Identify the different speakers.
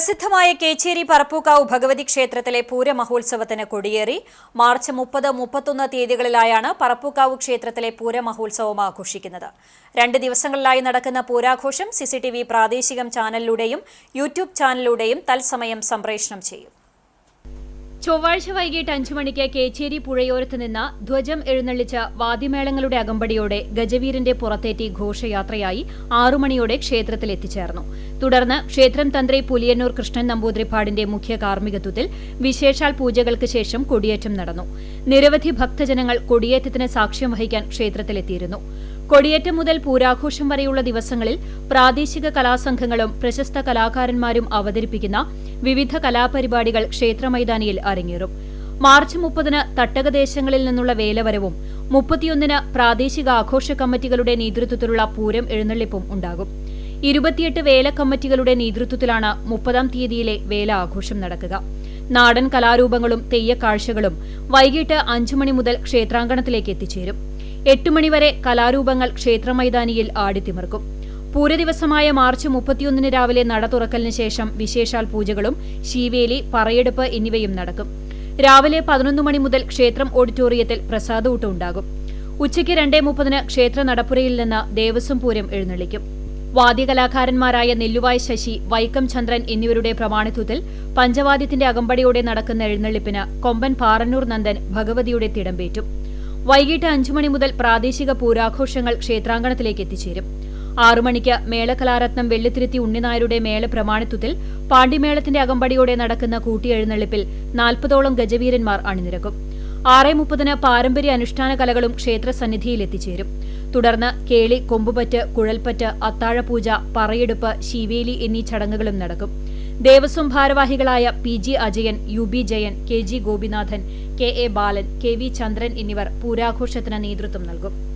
Speaker 1: പ്രസിദ്ധമായ കേച്ചേരി പറപ്പൂക്കാവ് ഭഗവതി ക്ഷേത്രത്തിലെ പൂരമഹോത്സവത്തിന് കൊടിയേറി. മാർച്ച് മുപ്പത് മുപ്പത്തൊന്ന് തീയതികളിലായാണ് പറപ്പൂക്കാവ് ക്ഷേത്രത്തിലെ പൂരമഹോത്സവം ആഘോഷിക്കുന്നത്. രണ്ട് ദിവസങ്ങളിലായി നടക്കുന്ന പൂരാഘോഷം സിസിടിവി പ്രാദേശികം ചാനലിലൂടെയും യൂട്യൂബ് ചാനലിലൂടെയും തത്സമയം സംപ്രേഷണം ചെയ്യും. ചൊവ്വാഴ്ച വൈകിട്ട് അഞ്ചു മണിക്ക് കേച്ചേരി പുഴയോരത്ത് നിന്ന് ധ്വജം എഴുന്നള്ളിച്ച വാദ്യമേളങ്ങളുടെ അകമ്പടിയോടെ ഗജവീരന്റെ പുറത്തേറ്റി ഘോഷയാത്രയായി ആറുമണിയോടെ ക്ഷേത്രത്തിൽ എത്തിച്ചേർന്നു. തുടർന്ന് ക്ഷേത്രം തന്ത്രി പുലിയന്നൂർ കൃഷ്ണൻ നമ്പൂതിരിപ്പാടിന്റെ മുഖ്യ കാർമ്മികത്വത്തിൽ വിശേഷാൽ പൂജകൾക്ക് ശേഷം കൊടിയേറ്റം നടന്നു. നിരവധി ഭക്തജനങ്ങൾ കൊടിയേറ്റത്തിന് സാക്ഷ്യം വഹിക്കാൻ ക്ഷേത്രത്തിലെത്തിയിരുന്നു. കൊടിയേറ്റം മുതൽ പൂരാഘോഷം വരെയുള്ള ദിവസങ്ങളിൽ പ്രാദേശിക കലാസംഘങ്ങളും പ്രശസ്ത കലാകാരന്മാരും അവതരിപ്പിക്കുന്ന വിവിധ കലാപരിപാടികൾ ക്ഷേത്രമൈതാനിയിൽ അരങ്ങേറും. മാർച്ച് മുപ്പതിന് തട്ടകദേശങ്ങളിൽ നിന്നുള്ള വേലവരവും മുപ്പത്തിയൊന്നിന് പ്രാദേശിക ആഘോഷ കമ്മിറ്റികളുടെ നേതൃത്വത്തിലുള്ള പൂരം എഴുന്നള്ളിപ്പും ഉണ്ടാകും. ഇരുപത്തിയെട്ട് വേല കമ്മിറ്റികളുടെ നേതൃത്വത്തിലാണ് മുപ്പതാം തീയതിയിലെ വേല ആഘോഷം നടക്കുക. നാടൻ കലാരൂപങ്ങളും തെയ്യക്കാഴ്ചകളും വൈകിട്ട് അഞ്ചു മണി മുതൽ ക്ഷേത്രാങ്കണത്തിലേക്ക് എത്തിച്ചേരും. എട്ട് മണിവരെ കലാരൂപങ്ങൾ ക്ഷേത്രമൈതാനിയിൽ ആടിത്തിമിർക്കും. പൂരദിവസമായ മാർച്ച് മുപ്പത്തിയൊന്നിന് രാവിലെ നട തുറക്കലിന് ശേഷം വിശേഷാൽ പൂജകളും ശീവേലി പറയെടുപ്പ് എന്നിവയും നടക്കും. രാവിലെ പതിനൊന്ന് മണി മുതൽ ക്ഷേത്രം ഓഡിറ്റോറിയത്തിൽ പ്രസാദൂട്ട് ഉണ്ടാകും. ഉച്ചയ്ക്ക് രണ്ടേ മുപ്പതിന് ക്ഷേത്ര നടപ്പുരയിൽ നിന്ന് ദേവസ്വം പൂരം എഴുന്നള്ളിക്കും. വാദ്യകലാകാരന്മാരായ നെല്ലുവായ് ശശി വൈക്കം ചന്ദ്രൻ എന്നിവരുടെ പ്രമാണിത്വത്തിൽ പഞ്ചവാദ്യത്തിന്റെ അകമ്പടിയോടെ നടക്കുന്ന എഴുന്നള്ളിപ്പിന് കൊമ്പൻ പാറന്നൂർ നന്ദൻ ഭഗവതിയുടെ തിടമ്പേറ്റും. വൈകിട്ട് അഞ്ചു മണി മുതൽ പ്രാദേശിക പൂരാഘോഷങ്ങൾ ക്ഷേത്രാങ്കണത്തിലേക്ക് എത്തിച്ചേരും. ആറു മണിക്ക് മേളകലാരത്നം വെള്ളിത്തിരുത്തി ഉണ്ണിനായരുടെ മേളപ്രമാണിത്വത്തിൽ പാണ്ടിമേളത്തിന്റെ അകമ്പടിയോടെ നടക്കുന്ന കൂട്ടിയെഴുന്നള്ളിപ്പിൽ നാൽപ്പതോളം ഗജവീരന്മാർ അണിനിരക്കും. ആറേ മുപ്പതിന് പാരമ്പര്യ അനുഷ്ഠാന കലകളും ക്ഷേത്രസന്നിധിയിൽ എത്തിച്ചേരും. തുടർന്ന് കേളി കൊമ്പുപറ്റ് കുഴൽപ്പറ്റ് അത്താഴപൂജ പറയെടുപ്പ് ശിവേലി എന്നീ ചടങ്ങുകളും നടക്കും. ദേവസ്വം ഭാരവാഹികളായ P G Ajayan U B Jayan K G Gopinathan K A Balan K V Chandran എന്നിവർ പൂരാഘോഷത്തിന് നേതൃത്വം നൽകും.